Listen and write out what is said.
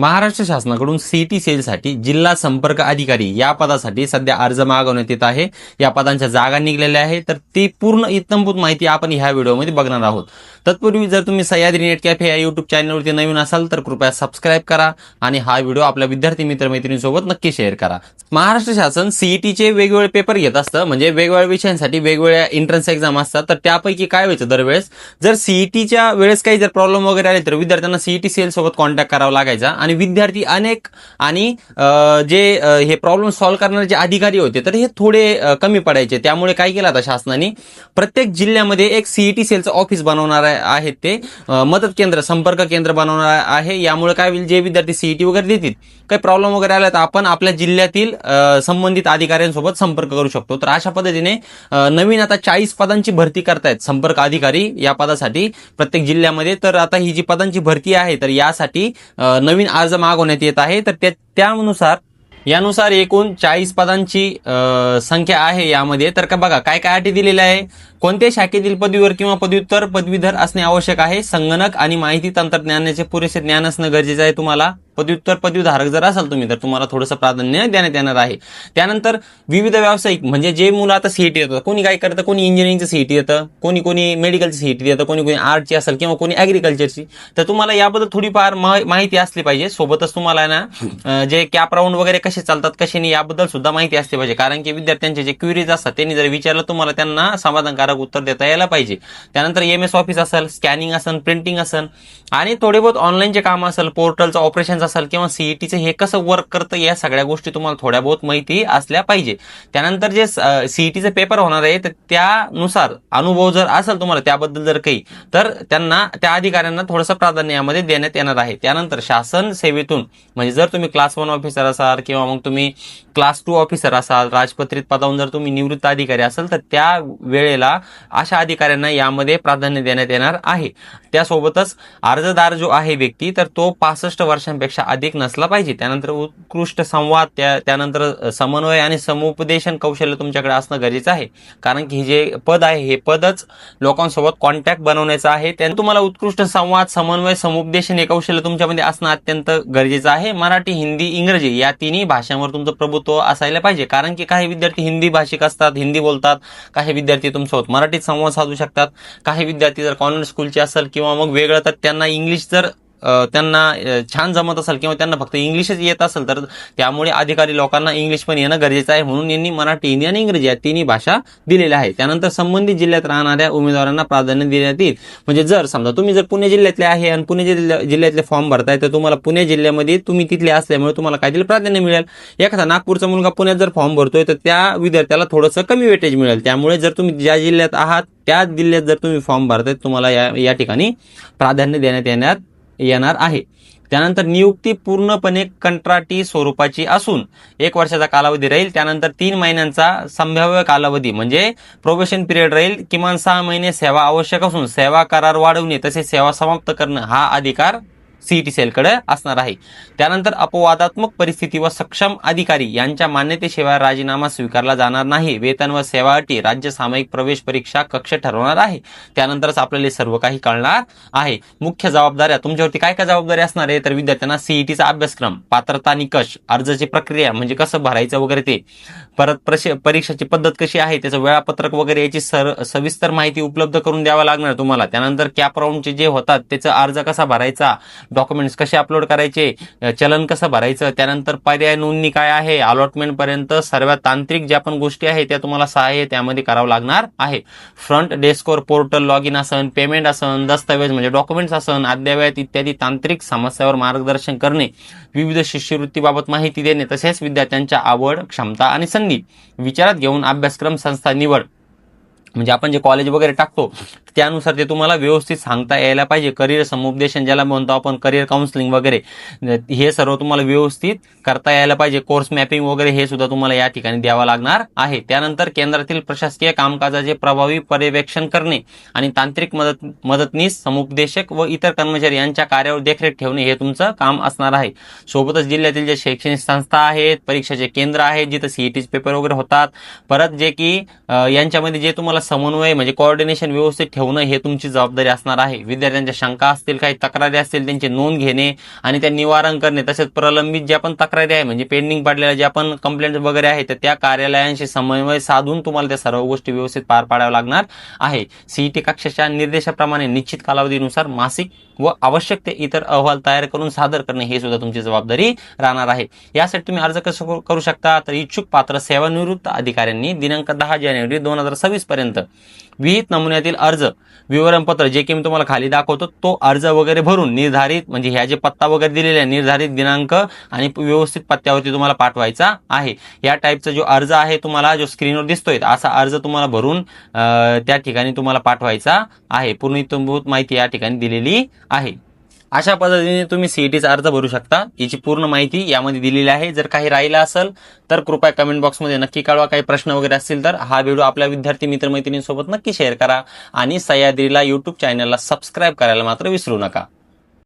महाराष्ट्र शासनाकडून सिटी सेलसाठी जिल्हा संपर्क अधिकारी या पदासाठी सध्या अर्ज मागवण्यात येत आहे. या पदांच्या जागा निघलेल्या आहे तर ती पूर्ण इत्तमभूत माहिती आपण ह्या व्हिडिओमध्ये बघणार आहोत. तत्पूर्वी जर तुम्ही सह्याद्री नेट कॅफे या युट्यूब चॅनलवरती नवीन असाल तर कृपया सबस्क्राईब करा आणि हा व्हिडिओ आपल्या विद्यार्थी मित्रमैत्रिणींसोबत नक्की शेअर करा. महाराष्ट्र शासन सीईटीचे वेगवेगळे पेपर घेत असतं. म्हणजे वेगवेगळ्या विषयांसाठी वेगवेगळ्या एंट्रन्स एक्झाम असतात. तर त्यापैकी काय व्हायचं दरवेळेस? जर सीईटीच्या वेळेस काही जर प्रॉब्लेम वगैरे आले तर विद्यार्थ्यांना सीईटी सेल सोबत कॉन्टॅक्ट करावा लागायचा. आणि विद्यार्थी अनेक आणि जे हे प्रॉब्लेम सॉल्व्ह करणारे जे अधिकारी होते तर हे थोडे कमी पडायचे. त्यामुळे काय केलं आता शासनाने? प्रत्येक जिल्ह्यामध्ये एक सीईटी सेलचं ऑफिस बनवणार आहे- ते. मदत केंद्र संपर्क केंद्र बनवणार आहे. यामुळे काय होईल? जे विद्यार्थी सीईटी वगैरे देतील काही प्रॉब्लेम वगैरे आला तर आपण आपल्या जिल्ह्यातील संबंधित अधिकाऱ्यांसोबत संपर्क करू शकतो. तर अशा पद्धतीने नवीन आता चाळीस पदांची भरती करतायत संपर्क अधिकारी या पदासाठी प्रत्येक जिल्ह्यामध्ये. तर आता ही जी पदांची भरती आहे तर यासाठी नवीन अर्ज मागवण्यात येत आहे. तर त्या- त्यानुसार यानुसार एकूण चाळीस पदांची संख्या आहे यामध्ये. तर का बघा काय काय अटी दिलेल्या आहे? कोणत्या शाखेतील पदवीवर किंवा पदव्युत्तर पदवीधर असणे आवश्यक आहे. संगणक आणि माहिती तंत्रज्ञानाचे पुरेसे ज्ञान असणं गरजेचं आहे तुम्हाला. पदव्युत्तर पदवीधारक जर असाल तुम्ही तर तुम्हाला थोडंसं प्राधान्य देण्यात येणार आहे. त्यानंतर विविध व्यावसायिक म्हणजे जे मुलं आता सीईटी येतात कोणी काय करतं? कोणी इंजिनिअरिंगचं सीईटी येतं कोणी कोणी मेडिकलचं सीईटी येतं कोणी कोणी आर्टची असेल किंवा कोणी ॲग्रिकल्चरची तर तुम्हाला याबद्दल थोडीफार माहिती असली पाहिजे. सोबतच तुम्हाला ना जे कॅप राऊंड वगैरे कसे चालतात कसे नाही याबद्दल सुद्धा माहिती असली पाहिजे. कारण की विद्यार्थ्यांचे जे क्युरीज असतात त्यांनी जर विचारलं तुम्हाला त्यांना समाधानकारक उत्तर देता यायला पाहिजे. त्यानंतर एम एस ऑफिस असेल स्कॅनिंग असेल प्रिंटिंग असेल आणि थोडे बहुत ऑनलाईनचे काम असेल पोर्टलचं ऑपरेशन असेल किंवा सीईटीचं हे कसं वर्क करतं या सगळ्या गोष्टी तुम्हाला थोड्या बहुत माहिती असल्या पाहिजे. त्यानंतर जे सीईटीचे पेपर होणार आहे तर त्यानुसार अनुभव जर असेल तुम्हाला त्याबद्दल जर काही तर त्यांना त्या अधिकाऱ्यांना थोडंसं प्राधान्य यामध्ये देण्यात येणार आहे. त्यानंतर शासन सेवेतून म्हणजे जर तुम्ही क्लास वन ऑफिसर असाल किंवा मग तुम्ही क्लास टू ऑफिसर असाल राजपत्रित पदावरून जर तुम्ही निवृत्त अधिकारी असाल तर त्या वेळेला अशा अधिकाऱ्यांना यामध्ये प्राधान्य देण्यात येणार आहे. त्यासोबतच अर्जदार जो आहे व्यक्ती तर तो पासष्ट वर्षांपेक्षा पेक्षा अधिक नसला पाहिजे. त्यानंतर उत्कृष्ट संवाद त्या त्यानंतर समन्वय आणि समुपदेशन कौशल्य तुमच्याकडे असणं गरजेचं आहे. कारण की हे जे पद आहे हे पदच लोकांसोबत कॉन्टॅक्ट बनवण्याचं आहे. त्याने तुम्हाला उत्कृष्ट संवाद समन्वय समुपदेशन हे कौशल्य तुमच्यामध्ये असणं अत्यंत गरजेचं आहे. मराठी हिंदी इंग्रजी या तिन्ही भाषांवर तुमचं प्रभुत्व असायला पाहिजे. कारण की काही विद्यार्थी हिंदी भाषिक असतात हिंदी बोलतात काही विद्यार्थी तुमच्यासोबत मराठीत संवाद साधू शकतात काही विद्यार्थी जर कॉन्व्हेंट स्कूलचे असेल किंवा मग वेगळं तर त्यांना इंग्लिश जर त्यांना छान जमत असेल किंवा त्यांना फक्त इंग्लिशच येत असेल तर त्यामुळे अधिकारी लोकांना इंग्लिश पण येणं गरजेचं आहे. म्हणून यांनी मराठी हिंदी आणि इंग्रजी या तिन्ही भाषा दिलेल्या आहे त्यानंतर संबंधित जिल्ह्यात राहणाऱ्या उमेदवारांना प्राधान्य देण्यात येईल म्हणजे जर समजा तुम्ही जर पुणे जिल्ह्यातले आहे आणि पुणे जिल्ह्या जिल्ह्यातले फॉर्म भरताय तर तुम्हाला पुणे जिल्ह्यामध्ये तुम्ही तिथले असल्यामुळे तुम्हाला काय दिलं प्राधान्य मिळेल. एखादा नागपूरचा मुलगा पुण्यात जर फॉर्म भरतोय तर त्या विद्यार्थ्याला थोडंसं कमी वेटेज मिळेल. त्यामुळे जर तुम्ही ज्या जिल्ह्यात आहात त्या जिल्ह्यात जर तुम्ही फॉर्म भरताय तुम्हाला या या ठिकाणी प्राधान्य देण्यात येण्यात येणार आहे. त्यानंतर नियुक्ती पूर्णपणे कंत्राटी स्वरूपाची असून एक वर्षाचा कालावधी राहील. त्यानंतर तीन महिन्यांचा संभाव्य कालावधी म्हणजे प्रोबेशन पिरियड राहील. किमान सहा महिने सेवा आवश्यक असून सेवा करार वाढवणे तसेच सेवा समाप्त करणं हा अधिकार सीईटी सेलकडे असणार आहे. त्यानंतर अपवादात्मक परिस्थिती व सक्षम अधिकारी यांच्या मान्यतेशिवाय राजीनामा स्वीकारला जाणार नाही. वेतन व सेवा अटी राज्य सामायिक प्रवेश परीक्षा कक्ष ठरवणार आहे. त्यानंतरच आपल्याला सर्व काही कळणार आहे. मुख्य जबाबदाऱ्या तुमच्यावरती काय काय जबाबदारी असणार आहे? तर विद्यार्थ्यांना सीईटीचा अभ्यासक्रम पात्रता निकष अर्जाची प्रक्रिया म्हणजे कसं भरायचं वगैरे ते परत प्रश- परीक्षेची पद्धत कशी आहे त्याचं वेळापत्रक वगैरे याची सर सविस्तर माहिती उपलब्ध करून द्यावा लागणार तुम्हाला. त्यानंतर कॅप राऊंडचे जे होतात त्याचा अर्ज कसा भरायचा? डॉक्युमेंट्स कसे अपलोड करायचे चलन कसं भरायचं त्यानंतर पर्याय नोंदणी काय आहे अलॉटमेंट पर्यंत तांत्रिक ज्या पण गोष्टी आहेत त्या तुम्हाला सहाय्य त्यामध्ये करावं लागणार आहे. फ्रंट डेस्कवर पोर्टल लॉग इन असन पेमेंट असन दस्तावेज म्हणजे डॉक्युमेंट्स असन अद्ययावत इत्यादी तांत्रिक समस्यावर मार्गदर्शन करणे विविध शिष्यवृत्तीबाबत माहिती देणे तसेच विद्यार्थ्यांच्या आवड क्षमता आणि संधी विचारात घेऊन अभ्यासक्रम संस्था निवड. म्हणजे आपण जे कॉलेज वगैरे टाकतो त्यानुसार ते तुम्हाला व्यवस्थित सांगता यायला पाहिजे. करिअर समुपदेशन ज्याला म्हणतो आपण करिअर काउन्सिलिंग वगैरे. हे सर्व तुम्हाला व्यवस्थित करता यायला पाहिजे. कोर्स मॅपिंग वगैरे हे सुद्धा तुम्हाला या ठिकाणी द्यावं लागणार आहे. त्यानंतर केंद्रातील प्रशासकीय कामकाजाचे प्रभावी पर्यवेक्षण करणे आणि तांत्रिक मदत मदतनीस समुपदेशक व इतर कर्मचारी यांच्या कार्यावर देखरेख ठेवणे हे तुमचं काम असणार आहे. सोबतच जिल्ह्यातील जे शैक्षणिक संस्था आहेत परीक्षाचे केंद्र आहेत जिथं सीईटीचे पेपर वगैरे होतात. परत जे की यांच्यामध्ये जे तुम्हाला समन्वय म्हणजे कोऑर्डिनेशन व्यवस्थित ठेवणं हे तुमची जबाबदारी असणार आहे. विद्यार्थ्यांच्या शंका असतील काही तक्रारी असतील त्यांची नोंद घेणे आणि त्या निवारण करणे तसेच प्रलंबित ज्या पण तक्रारी आहे म्हणजे पेंडिंग पडलेल्या ज्या पण कंप्लेंट वगैरे आहे तर त्या कार्यालयांशी समन्वय साधून तुम्हाला त्या सर्व गोष्टी व्यवस्थित पार पाडाव्या लागणार आहे. सीईटी कक्षाच्या निर्देशाप्रमाणे निश्चित कालावधीनुसार मासिक व आवश्यक ते इतर अहवाल तयार करून सादर करणे हे सुद्धा तुमची जबाबदारी राहणार आहे. यासाठी तुम्ही अर्ज कसं करू- शकता? तर इच्छुक पात्र सेवानिवृत्त अधिकाऱ्यांनी दिनांक दहा जानेवारी दोन हजार सव्वीस पर्यंत विहित नमुन्यातील अर्ज विवरणपत्र जे की मी तुम्हाला खाली दाखवतो तो अर्ज वगैरे भरून निर्धारित म्हणजे ह्या जे पत्ता वगैरे दिलेले आहे निर्धारित दिनांक आणि व्यवस्थित पत्त्यावरती तुम्हाला पाठवायचा आहे. या टाईपचा जो अर्ज आहे तुम्हाला जो स्क्रीनवर दिसतोय असा अर्ज तुम्हाला भरून त्या ठिकाणी तुम्हाला पाठवायचा आहे. पूर्ण माहिती या ठिकाणी दिलेली आहे. अशा पद्धतीने तुम्ही सीईटीचा अर्ज भरू शकता. याची पूर्ण माहिती यामध्ये दिलेली आहे. जर काही राहिलं असेल तर कृपया कमेंट बॉक्समध्ये नक्की कळवा. काही प्रश्न वगैरे असतील तर हा व्हिडिओ आपल्या विद्यार्थी मित्रमैत्रिणींसोबत नक्की शेअर करा. आणि सह्याद्रीला यूट्यूब चॅनलला सबस्क्राईब करायला मात्र विसरू नका.